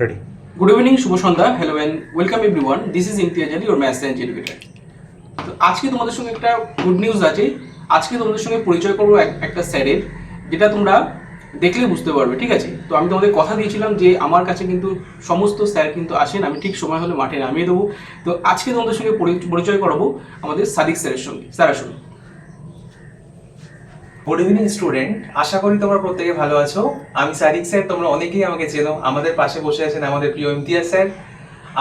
Ready good evening শুভ সন্ধ্যা hello and welcome everyone this is Imtiaz Ali your math science educator তো আজকে তোমাদের সঙ্গে একটা গুড নিউজ আছে। আজকে তোমাদের সঙ্গে পরিচয় করব এক- একটা স্যারের, যেটা তোমরা দেখলে বুঝতে পারবে, ঠিক আছে? তো আমি তোমাদের কথা দিয়েছিলাম যে আমার কাছে কিন্তু সমস্ত স্যার কিন্তু আসেন, আমি ঠিক সময় হলে মাঠে নামিয়ে দেবো। তো আজকে তোমাদের সঙ্গে পরি- পরিচয় করাবো আমাদের সাদিক স্যারের সঙ্গে। স্যার আসুন। গুড ইভিনিং স্টুডেন্ট আশা করি তোমরা প্রত্যেকে ভালো আছো। আমি সাদিক স্যার, তোমরা অনেকেই আমাকে চেনো। আমাদের পাশে বসে আছেন আমাদের প্রিয় ইমতিয়াজ স্যার।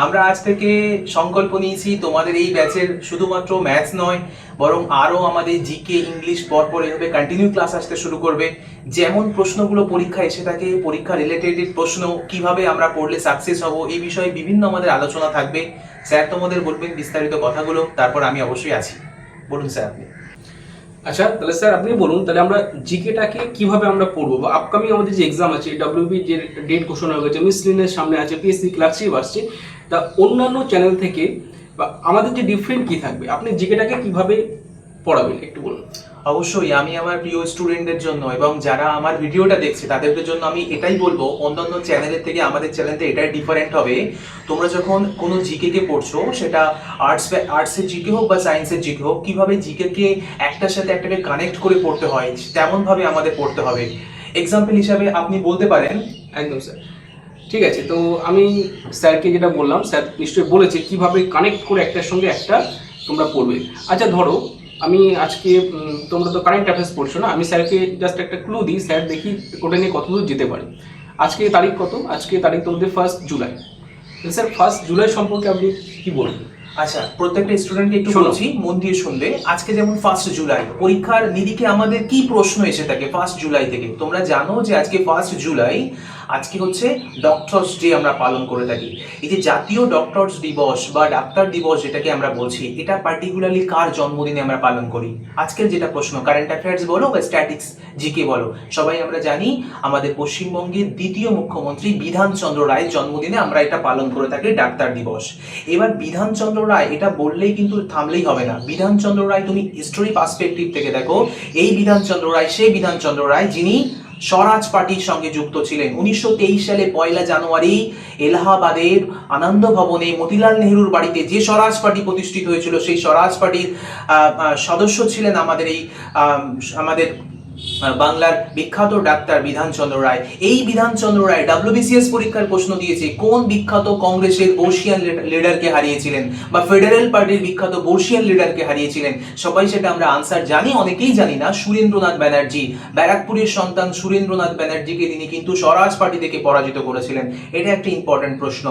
আমরা আজ থেকে সংকল্প নিয়েছি, তোমাদের এই ব্যাচের শুধুমাত্র ম্যাথস নয়, বরং আরও আমাদের জিকে, ইংলিশ পরপর এভাবে কন্টিনিউ ক্লাস আসতে শুরু করবে। যেমন প্রশ্নগুলো পরীক্ষা এসে থাকে, পরীক্ষা রিলেটেড প্রশ্ন, কীভাবে আমরা পড়লে সাকসেস হব, এই বিষয়ে বিভিন্ন আমাদের আলোচনা থাকবে। স্যার তোমাদের বলবেন বিস্তারিত কথাগুলো, তারপর আমি অবশ্যই আছি। বলুন স্যার আপনি। আচ্ছা তাহলে স্যার আপনি বলুন, তাহলে আমরা জিকেটাকে কীভাবে আমরা পড়ব? বা আপকামিং আমাদের যে এক্সাম আছে ডাব্লিউবি যে ডেট ঘোষণা হয়ে গেছে মিসলিনের সামনে আছে পিএসসি ক্লার্কশিপ আসছে তা অন্যান্য চ্যানেল থেকে বা আমাদের যে ডিফারেন্ট কি থাকবে, আপনি জিকেটাকে কীভাবে পড়াবেন, একটু বলুন। অবশ্যই আমি আমার প্রিয় স্টুডেন্টদের জন্য এবং যারা আমার ভিডিওটা দেখছে তাদের জন্য আমি এটাই বলব, অন্যান্য চ্যানেলের থেকে আমাদের চ্যানেলটা এটাই ডিফারেন্ট হবে। তোমরা যখন কোনো জিকে কে পড়ছো, সেটা আর্টস আর্টসের জিকে হোক বা সায়েন্সের জিকে হোক, কীভাবে জিকে কে একটার সাথে একটাকে কানেক্ট করে পড়তে হয় তেমন ভাবে আমাদের পড়তে হবে। এক্সাম্পল হিসাবে আপনি বলতে পারেন। একদম স্যার ঠিক আছে, তো আমি স্যারকে যেটা বললাম, স্যার নিশ্চয়ই বলেছে কীভাবে কানেক্ট করে একটার সঙ্গে একটা তোমরা পড়বে। আচ্ছা ধরো আমি আজকে তোমরা তো কারেন্ট অ্যাফেয়ার্স পড়ছো না? আমি স্যারকে জাস্ট একটা ক্লু দিই স্যার দেখি ওটা নিয়ে কতদূর যেতে পারে। আজকে তারিখ কত? আজকে তারিখ তোমাদের first July sir first July সম্পর্কে আপনি কি বলবেন? আচ্ছা প্রত্যেকটা স্টুডেন্টকে একটু শোনো। বলছি মন দিয়ে শুনবে। আজকে যেমন ফার্স্ট জুলাই পরীক্ষার নিরিখে আমাদের কি প্রশ্ন এসে থাকে ফার্স্ট জুলাই থেকে? তোমরা জানো যে আজকে ফার্স্ট জুলাই আজকে হচ্ছে ডক্টরস ডে আমরা পালন করে থাকি। এই যে জাতীয় ডক্টরস দিবস বা ডাক্তার দিবস যেটাকে আমরা বলছি, এটা পার্টিকুলারলি কার জন্মদিনে আমরা পালন করি? আজকের যেটা প্রশ্ন কারেন্ট অ্যাফেয়ার্স বলো বা স্ট্যাটিক্স জিকে বলো, সবাই আমরা জানি আমাদের পশ্চিমবঙ্গের দ্বিতীয় মুখ্যমন্ত্রী বিধানচন্দ্র রায়ের জন্মদিনে আমরা এটা পালন করে থাকি ডাক্তার দিবস। এবার বিধানচন্দ্র রায় এটা বললেই কিন্তু থামলেই হবে না। বিধানচন্দ্র রায় তুমি হিস্টোরি পার্সপেক্টিভ থেকে দেখো, এই বিধানচন্দ্র রায়, সেই বিধানচন্দ্র রায় যিনি স্বরাজ পার্টির সঙ্গে যুক্ত ছিলেন। উনিশশো তেইশ সালে পয়লা জানুয়ারি এলাহাবাদের আনন্দ ভবনে মতিলাল নেহরুর বাড়িতে যে স্বরাজ পার্টি প্রতিষ্ঠিত হয়েছিল সেই স্বরাজ পার্টির সদস্য ছিলেন আমাদের এই আম, আমাদের বাংলার বিখ্যাত ডাক্তার বিধানচন্দ্র রায়। এই বিধানচন্দ্র রায় ডাব্লিউবিসিএস পরীক্ষার প্রশ্ন দিয়েছে, কোন বিখ্যাত কংগ্রেসের বর্ষিয়ান লিডারকে হারিয়েছিলেন বা ফেডারেল পার্টির বিখ্যাত বর্ষিয়ান লিডারকে হারিয়েছিলেন? সবাই সেটা আমরা আনসার জানি, অনেকেই জানি না। সুরেন্দ্রনাথ ব্যানার্জি, ব্যারাকপুরের সন্তান সুরেন্দ্রনাথ ব্যানার্জিকে তিনি কিন্তু স্বরাজ পার্টি থেকে পরাজিত করেছিলেন। এটা একটা ইম্পর্টেন্ট প্রশ্ন।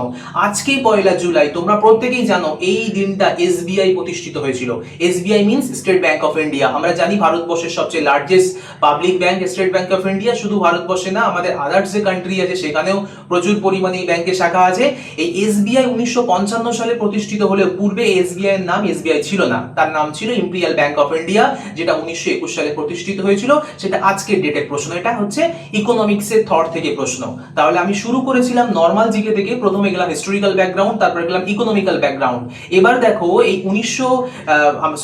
আজকে পয়লা জুলাই, তোমরা প্রত্যেকেই জানো, এই দিনটা এসবিআই প্রতিষ্ঠিত হয়েছিল। SBI means State Bank of India আমরা জানি ভারতবর্ষের সবচেয়ে largest public bank State Bank of India শুধু ভারতবর্ষে না, আমাদের আদার্স যে কান্ট্রি আছে, সেখানেও প্রচুর পরিমাণে এই ব্যাংকের শাখা আছে। এই এসবিআই উনিশশো পঞ্চান্ন সালে প্রতিষ্ঠিত হলেও পূর্বে এসবিআই এর নাম এসবিআই ছিল না। তার নাম ছিল ইম্পিরিয়াল ব্যাংক অফ ইন্ডিয়া যেটা উনিশশো একুশ সালে প্রতিষ্ঠিত হয়েছিল। সেটা আজকের ডেটের প্রশ্ন। এটা হচ্ছে ইকোনমিক্সের থর থেকে প্রশ্ন। তাহলে আমি শুরু করেছিলাম নর্মাল জিকে থেকে, প্রথমে গেলাম হিস্টোরিক্যাল ব্যাকগ্রাউন্ড তারপরে গেলাম ইকোনমিক্যাল ব্যাকগ্রাউন্ড এবার দেখো, এই উনিশশো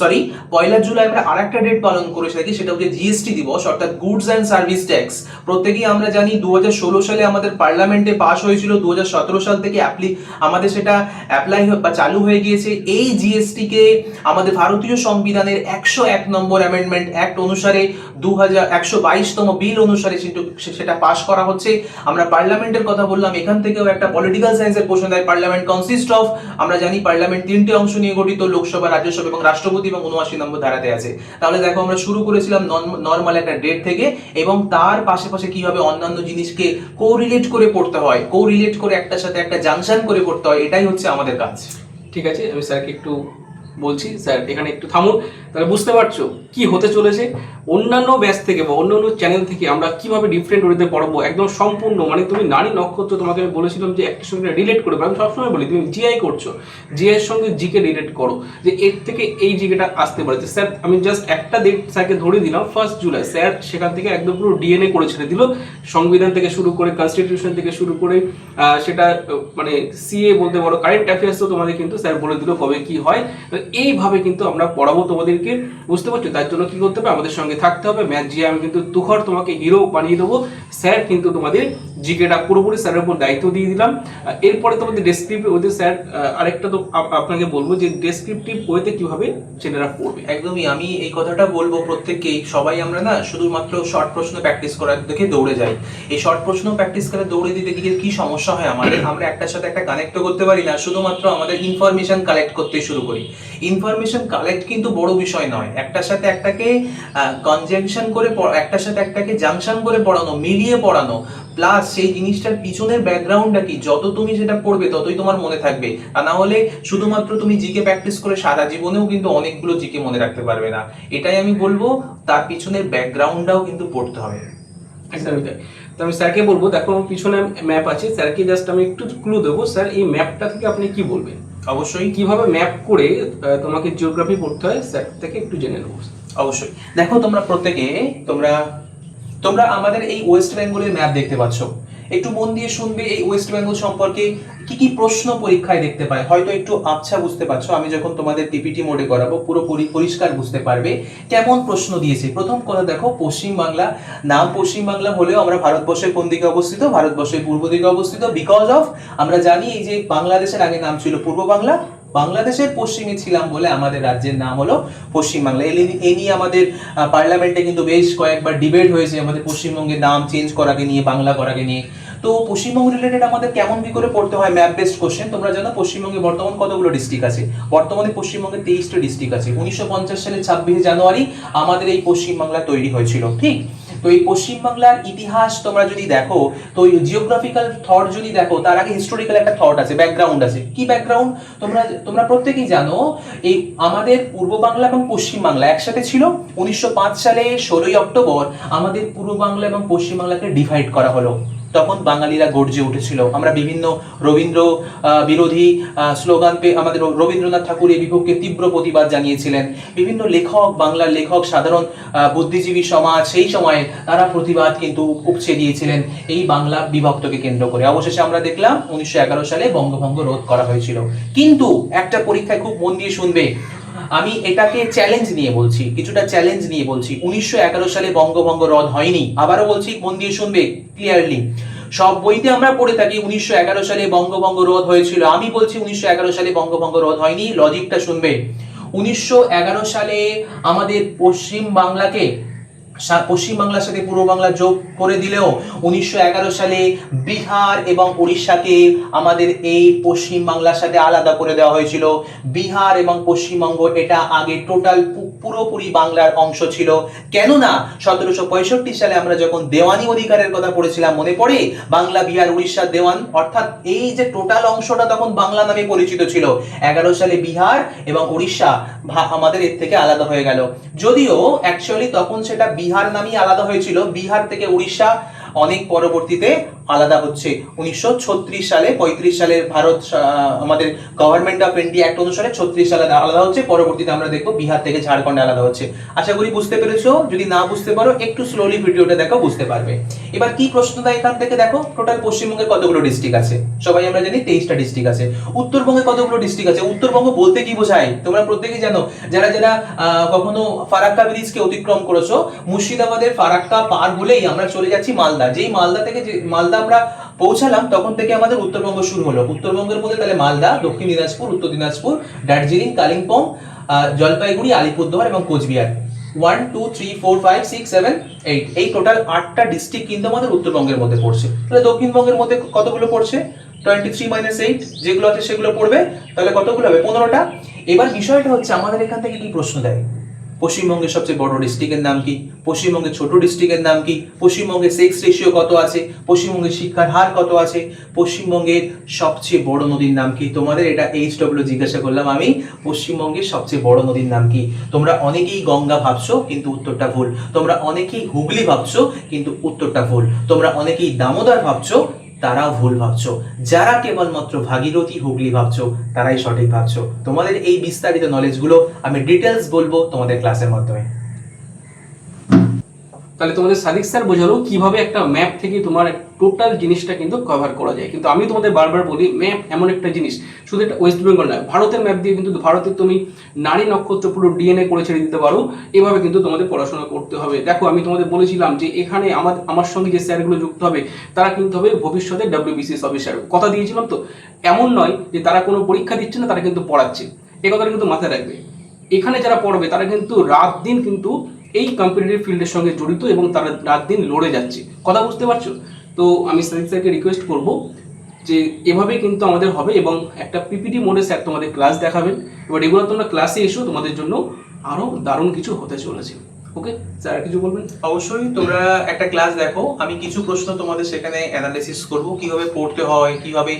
সরি পয়লা জুলাই আমরা আরেকটা ডেট পালন করেছি থাকি সেটা হচ্ছে জিএসটি দিবস, অর্থাৎ গুডস অ্যান্ড সার্ভিস ট্যাক্স প্রত্যেকেই আমরা জানি দু হাজার ষোলো সালে আমাদের পার্লামেন্টে পাস হয়েছিল দু হাজার সতেরো সাল থেকে অ্যাপ্লি আমাদের সেটা অ্যাপ্লাই বা চালু হয়ে গিয়েছে। এই জিএসটি কে আমাদের ভারতীয় সংবিধানের একশো এক নম্বর অ্যামেন্ডমেন্ট অ্যাক্ট অনুসারে দু হাজার একশো বাইশতম বিল অনুসারে সেটা- পাস করা হচ্ছে। আমরা পার্লামেন্টের কথা বললাম, এখান থেকেও একটা পলিটিক্যাল সায়েন্সের প্রশ্ন দেয়। পার্লামেন্ট কনসিস্ট অফ আমরা জানি পার্লামেন্ট তিনটে অংশ নিয়ে গঠিত, লোকসভা, রাজ্যসভা এবং রাষ্ট্রপতি এবং উনআশি নম্বর ধারাতে আছে। তাহলে দেখো আমরা শুরু করেছিলাম নর্মাল একটা ডেট থেকে এবং তার পাশে পাশে কীভাবে অন্যান্য জিনিসকে কোরিলেট করে পড়তে হয়। কোরিলেট করে একটার সাথে একটা জাংশন করে পড়তে হয়। এটাই হচ্ছে আমাদের কাজ। ঠিক আছে, আমি স্যারকে একটু বলছি, স্যার, এখানে একটু থামুন, তাহলে বুঝতে পারছ কি হতে চলেছে। অন্যান্য ব্যাচ থেকে বা অন্যান্য চ্যানেল থেকে আমরা কীভাবে ডিফারেন্ট ওয়েতে পড়াবো, একদম সম্পূর্ণ মানে তুমি নারী নক্ষত্র, তোমাকে আমি বলেছিলাম যে একটা সঙ্গে রিলেট করে আমি সবসময় বলি, তুমি জিআই করছ জিআই এর সঙ্গে জিকে রিলেট করো, যে এর থেকে এই জিকেটা আসতে পারে। স্যার, আমি জাস্ট একটা ডেট স্যারকে ধরে দিলাম ফার্স্ট জুলাই স্যার সেখান থেকে একদম পুরো ডিএনএ করে ছেড়ে দিল, সংবিধান থেকে শুরু করে কনস্টিটিউশন থেকে শুরু করে সেটা মানে সিএ বলতে পারো কারেন্ট অ্যাফেয়ার্সও তোমাদের কিন্তু স্যার বলে দিল কবে কি হয়। এইভাবে কিন্তু আমরা পড়াবো তোমাদেরকে, বুঝতে পারছ? তার জন্য কি করতে হবে? আমাদের সঙ্গে থাকতে হবে। ম্যাচ জিয়ে আমি কিন্তু তুখর তোমাকে হিরো বানিয়ে দেবো। স্যার কিন্তু তোমাদের জিকেটা পুরোপুরি স্যারের উপর দায়িত্ব দিয়ে দিলাম। এরপরে তোমাদের ডেসক্রিপটিভ ওতে স্যার আরেকটা তো আপনাকে বলব যে ডেসক্রিপটিভ ওয়েতে কীভাবে ছেলেরা পড়বে। একদমই, আমি এই কথাটা বলব প্রত্যেককেই। সবাই আমরা না শুধুমাত্র শর্ট প্রশ্ন প্র্যাকটিস করার দিকে দৌড়ে যাই। এই শর্ট প্রশ্ন প্র্যাকটিস করে দৌড়ে দিতে গিয়ে কি সমস্যা হয় আমাদের? আমরা একটার সাথে একটা কানেক্ট করতে পারি না, শুধুমাত্র আমাদের ইনফরমেশন কালেক্ট করতে শুরু করি। ইনফরমেশন কালেক্ট কিন্তু বড় বিষয় নয়। একটার সাথে একটাকে কনজাংশন করে একটার সাথে একটাকে জাংশন করে পড়ানো, মিলিয়ে পড়ানো প্লাস সেই জিনিসটার পিছনের ব্যাকগ্রাউন্ডটা কি? যত তুমি সেটা পড়বে ততই তোমার মনে থাকবে। আর না হলে শুধুমাত্র তুমি জিকে প্র্যাকটিস করে সারা জীবনেও কিন্তু অনেকগুলো জিকে মনে রাখতে পারবে না। এটাই আমি বলব তার পিছনের ব্যাকগ্রাউন্ডটাও কিন্তু পড়তে হবে। তো আমি স্যারকে বলব দেখো আমার পিছনে ম্যাপ আছে। স্যারকে জাস্ট আমি একটু ক্লু দেবো। স্যার এই ম্যাপটা থেকে আপনি কি বলবেন? অবশ্যই। কীভাবে ম্যাপ করে তোমাকে জিওগ্রাফি পড়তে হয় স্যার থেকে একটু জেনে নেব। অবশ্যই। দেখো তোমরা প্রত্যেকে তোমরা তোমরা আমাদের এই ওয়েস্ট বেঙ্গলের ম্যাপ দেখতে পাচ্ছ। একটু মন দিয়ে শুনবে এই ওয়েস্ট বেঙ্গল সম্পর্কে কি কি প্রশ্ন পরীক্ষায় দেখতে পায়। হয়তো একটু আবছা বুঝতে পারছ, আমি যখন তোমাদের পিপিটি মোডে করাবো পুরোপুরি পরিষ্কার বুঝতে পারবে কেমন প্রশ্ন দিয়েছে। প্রথম কথা দেখো, পশ্চিম বাংলা, নাম পশ্চিম বাংলা হলেও আমরা ভারতবর্ষের কোন দিকে অবস্থিত? ভারতবর্ষের পূর্ব দিকে অবস্থিত বিকজ অফ আমরা জানি এই যে বাংলাদেশের আগে নাম ছিল পূর্ব বাংলা বাংলাদেশের পশ্চিমে ছিলাম বলে আমাদের রাজ্যের নাম হলো পশ্চিমবাংলা। এ নিয়ে- আমাদের পার্লামেন্টে কিন্তু বেশ কয়েকবার ডিবেট হয়েছে, আমাদের পশ্চিমবঙ্গের নাম চেঞ্জ করাকে নিয়ে, বাংলা করাকে নিয়ে। তো পশ্চিমবঙ্গ রিলেটেড আমাদের কেমন কি করে পড়তে হয় ম্যাপ বেসড কোশ্চেন তোমরা জানো পশ্চিমবঙ্গে বর্তমান কতগুলো ডিস্ট্রিক্ট আছে? বর্তমানে পশ্চিমবঙ্গে তেইশটা ডিস্ট্রিক্ট আছে। উনিশশো পঞ্চাশ সালে ছাব্বিশে জানুয়ারি আমাদের এই পশ্চিমবাংলা তৈরি হয়েছিল, ঠিক? তো এই পশ্চিমবাংলার ইতিহাস তোমরা যদি দেখো, তো জিওগ্রাফিক্যাল থট যদি দেখো, তার আগে হিস্টোরিক্যাল একটা থট আছে ব্যাকগ্রাউন্ড আছে। কি ব্যাকগ্রাউন্ড তোমরা তোমরা প্রত্যেকেই জানো, এই আমাদের পূর্ব বাংলা এবং পশ্চিম বাংলা একসাথে ছিল। উনিশশো পাঁচ সালে ষোলোই অক্টোবর আমাদের পূর্ব বাংলা এবং পশ্চিম বাংলাকে ডিভাইড করা হলো। তখন বাঙালিরা গর্জে উঠেছিল। আমরা বিভিন্ন রবীন্দ্র বিরোধী স্লোগান পেয়ে আমাদের রবীন্দ্রনাথ ঠাকুর এই বিভক্তকে তীব্র প্রতিবাদ জানিয়েছিলেন। বিভিন্ন লেখক, বাংলার লেখক, সাধারণ বুদ্ধিজীবী সমাজ সেই সময়ে তারা প্রতিবাদ কিন্তু উপচে দিয়েছিলেন এই বাংলা বিভক্তকে কেন্দ্র করে। অবশেষে আমরা দেখলাম উনিশশো এগারো সালে বঙ্গভঙ্গ রোধ করা হয়েছিল। কিন্তু একটা পরীক্ষায় খুব মন দিয়ে শুনবে আমি এটাকে চ্যালেঞ্জ নিয়ে বলছি, কিছুটা চ্যালেঞ্জ নিয়ে বলছি। উনিশশো সালে বঙ্গভঙ্গ রদ হয়নি। আবারও বলছি, মন দিয়ে শুনবে ক্লিয়ারলি সব বইতে আমরা পড়ে থাকি, উনিশশো এগারো সালে বঙ্গভঙ্গ রদ হয়েছিল। আমি বলছি, উনিশশো এগারো সালে বঙ্গভঙ্গ রদ হয়নি লজিকটা শুনবে। উনিশশো এগারো সালে আমাদের পশ্চিম বাংলাকে পশ্চিম বাংলার সাথে পূর্ব বাংলা যোগ করে দিলেও উনিশশো এগারো সালে বিহার এবং উড়িষ্যাকে আমাদের এই পশ্চিম বাংলার সাথে আলাদা করে দেওয়া হয়েছিল। বিহার এবং পশ্চিমবঙ্গ এটা আগে টোটাল পুরোপুরি বাংলার অংশ ছিল। কেননা, সতেরোশো পঁয়ষট্টি সালে আমরা যখন দেওয়ানি অধিকারের কথা পড়েছিলাম মনে পড়ে? বাংলা, বিহার উড়িষ্যার দেওয়ান, অর্থাৎ এই যে টোটাল অংশটা তখন বাংলা নামে পরিচিত ছিল। এগারো সালে বিহার এবং উড়িষ্যা আমাদের এর থেকে আলাদা হয়ে গেল। যদিও অ্যাকচুয়ালি তখন সেটা বিহার নামই আলাদা হয়েছিল। বিহার থেকে উড়িষ্যা অনেক পরবর্তীতে আলাদা হচ্ছে। উনিশশো ছত্রিশ সালে, পঁয়ত্রিশ সালের ভারত আমাদের গভর্নমেন্ট অফ ইন্ডিয়া অ্যাক্ট অনুসারে ছত্রিশ সালে আলাদা হচ্ছে, পরবর্তীতে আমরা দেখব বিহার থেকে ঝাড়খণ্ড আলাদা হচ্ছে। আশা করি বুঝতে পেরেছ? যদি না বুঝতে পারো, একটু স্লোলি ভিডিওটা দেখো, বুঝতে পারবে। এবার কি প্রশ্ন দেয় এখান থেকে দেখো? টোটাল পশ্চিমবঙ্গে কতগুলো ডিস্ট্রিক্ট আছে? সবাই আমরা জানি তেইশটা ডিস্ট্রিক্ট আছে। উত্তরবঙ্গে কতগুলো ডিস্ট্রিক্ট আছে? উত্তরবঙ্গ বলতে কি বোঝায়? তোমরা প্রত্যেকেই জানো, যারা যারা কখনো ফারাক্কা ব্রিজকে অতিক্রম করেছ, মুর্শিদাবাদের ফারাক্কা পার হলেই আমরা চলে যাচ্ছি মালদা যেই মালদা থেকে যে মালদা আমরা পৌঁছালাম, তখন থেকে আমাদের উত্তরবঙ্গ শুরু হলো। উত্তরবঙ্গের মধ্যে তাহলে মালদা, দক্ষিণ দিনাজপুর, উত্তর দিনাজপুর, দার্জিলিং, কালিম্পং জলপাইগুড়ি, আলিপুরদুয়ার এবং Coochbehar. One two three four five six seven eight এই টোটাল আটটা ডিস্ট্রিক্ট কিন্তু আমাদের উত্তরবঙ্গের মধ্যে পড়ছে। তাহলে দক্ষিণবঙ্গের মধ্যে কতগুলো পড়ছে? টোয়েন্টি থ্রি মাইনাস এইট যেগুলো আছে সেগুলো পড়বে। তাহলে কতগুলো হবে? পনেরোটা। এবার বিষয়টা হচ্ছে, আমাদের এখান থেকে কি প্রশ্ন দেয়? পশ্চিমবঙ্গের সবচেয়ে বড় ডিস্ট্রিক্টের নাম কি? পশ্চিমবঙ্গের ছোট ডিস্ট্রিক্টের নাম কি? পশ্চিমবঙ্গের সেক্স রেশিও কত আছে? পশ্চিমবঙ্গের শিক্ষার হার কত আছে? পশ্চিমবঙ্গের সবচেয়ে বড় নদীর নাম কি? তোমাদের এটা এইচ ডব্লিউ জিজ্ঞাসা করলাম আমি। পশ্চিমবঙ্গের সবচেয়ে বড় নদীর নাম কি? তোমরা অনেকেই গঙ্গা ভাবছ, কিন্তু উত্তরটা ভুল। তোমরা অনেকেই হুগলি ভাবছ, কিন্তু উত্তরটা ভুল। তোমরা অনেকেই দামোদর ভাবছ তারাও ভুল ভাবছ। যারা কেবলমাত্র ভাগীরথী, হুগলি ভাবছ, তারাই সঠিক ভাবছ। তোমাদের এই বিস্তারিত নলেজগুলো আমি ডিটেলস বলব তোমাদের ক্লাসের মাধ্যমে। তাহলে তোমাদের সাদিক স্যার বোঝালো কীভাবে একটা ম্যাপ থেকে তোমার টোটাল জিনিসটা কিন্তু কভার করা যায়। কিন্তু আমি তোমাদের বারবার বলি ম্যাপ এমন একটা জিনিস, শুধু এটা ওয়েস্ট বেঙ্গল নয়, ভারতের ম্যাপ দিয়ে কিন্তু ভারতের তুমি নারী নক্ষত্র পুরো ডিএনএ করে ছেড়ে দিতে পারো, এভাবে কিন্তু তোমাদের পড়াশোনা করতে হবে। দেখো, আমি তোমাদের বলেছিলাম যে এখানে আমার আমার সঙ্গে যে স্যারগুলো যুক্ত হবে, তারা কিন্তু হবে ভবিষ্যতে ডাব্লিউবিসিএস অফিসার কথা দিয়েছিলাম তো? এমন নয় যে তারা কোনো পরীক্ষা দিচ্ছে না, তারা কিন্তু পড়াচ্ছে। এ কথাটা কিন্তু মাথায় রাখবে। এখানে যারা পড়বে, তারা কিন্তু রাত দিন কিন্তু এই কম্পিটিটিভ ফিল্ডের সঙ্গে জড়িত এবং তারা রাত দিন লড়ে যাচ্ছে। কথা বুঝতে পারছ? তো আমি সাদিক স্যারকে রিকোয়েস্ট করব যে এভাবে কিন্তু আমাদের হবে এবং একটা পিপিটি মোডে স্যার তোমাদের ক্লাস দেখাবেন এবার রেগুলার তোমরা ক্লাসে এসো, তোমাদের জন্য আরও দারুণ কিছু হতে চলেছে। ওকে স্যার কিছু বলবেন? অবশ্যই, তোমরা একটা ক্লাস দেখো, আমি কিছু প্রশ্ন তোমাদের সেখানে অ্যানালাইসিস করব, কীভাবে পড়তে হয়, কীভাবে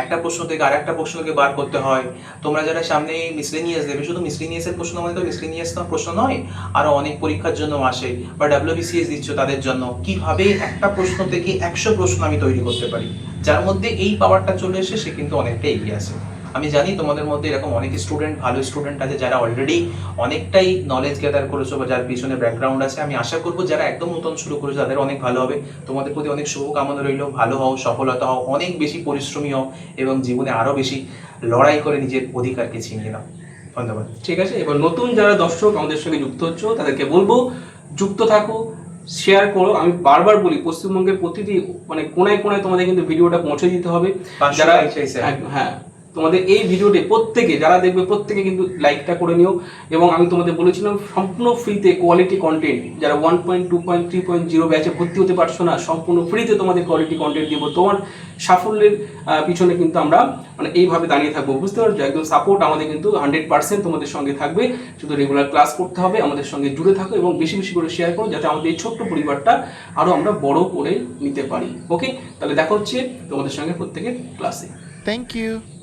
একটা প্রশ্ন থেকে আর একটা প্রশ্নকে বার করতে হয়। তোমরা যারা সামনে মিসলেনিয়াস দেবে, শুধু মিসলেনিয়াসের প্রশ্ন মানে তো মিসলেনিয়াস না প্রশ্ন নয়, আরও অনেক পরীক্ষার জন্য আসে, বা ডাব্লিউবিসিএস দিচ্ছ তাদের জন্য। কীভাবে একটা প্রশ্ন থেকে একশো প্রশ্ন আমি তৈরি করতে পারি? যার মধ্যে এই পাওয়ারটা চলে এসে সে কিন্তু অনেকটা এগিয়ে আসে আমি জানি তোমাদের মধ্যে এরকম অনেক স্টুডেন্ট ভালো স্টুডেন্ট আছে যারা অলরেডি অনেকটাই নলেজ গ্যাদার করেছ বা যার পিছনে ব্যাকগ্রাউন্ড আছে। আমি আশা করব যারা একদম নতুন শুরু করেছ তাদের অনেক ভালো হবে। তোমাদের প্রতি অনেক শুভকামনা রইল। ভালো হও সফলতা হও অনেক বেশি পরিশ্রমী হও এবং জীবনে আরও বেশি লড়াই করে নিজের অধিকারকে ছিনিয়ে নাও। ধন্যবাদ। ঠিক আছে এবার নতুন যারা দর্শক আমাদের সঙ্গে যুক্ত হচ্ছ তাদেরকে বলব যুক্ত থাকো শেয়ার করো। আমি বারবার বলি পশ্চিমবঙ্গের প্রতিটি মানে কোনায় কোনায় তোমাদের কিন্তু ভিডিওটা পৌঁছে দিতে হবে। যারা হ্যাঁ তোমাদের এই ভিডিওটি প্রত্যেকে, যারা দেখবে প্রত্যেকে কিন্তু লাইকটা করে নিও। এবং আমি তোমাদের বলেছিলাম, সম্পূর্ণ ফ্রিতে কোয়ালিটি কন্টেন্ট যারা one point two point three point zero ব্যাচে ভর্তি হতে পারছ না, সম্পূর্ণ ফ্রিতে তোমাদের কোয়ালিটি কন্টেন্ট দিব। তোমার সাফল্যের পিছনে কিন্তু আমরা মানে এইভাবে দাঁড়িয়ে থাকব, বুঝতে পারছ? একদম সাপোর্ট আমাদের কিন্তু হান্ড্রেড পার্সেন্ট তোমাদের সঙ্গে থাকবে। শুধু রেগুলার ক্লাস করতে হবে, আমাদের সঙ্গে জুড়ে থাকো এবং বেশি বেশি করে শেয়ার করো, যাতে আমাদের এই ছোট্ট পরিবারটা আরও আমরা বড় করে নিতে পারি। ওকে তাহলে দেখা হচ্ছে তোমাদের সঙ্গে প্রত্যেকের ক্লাসে Thank you.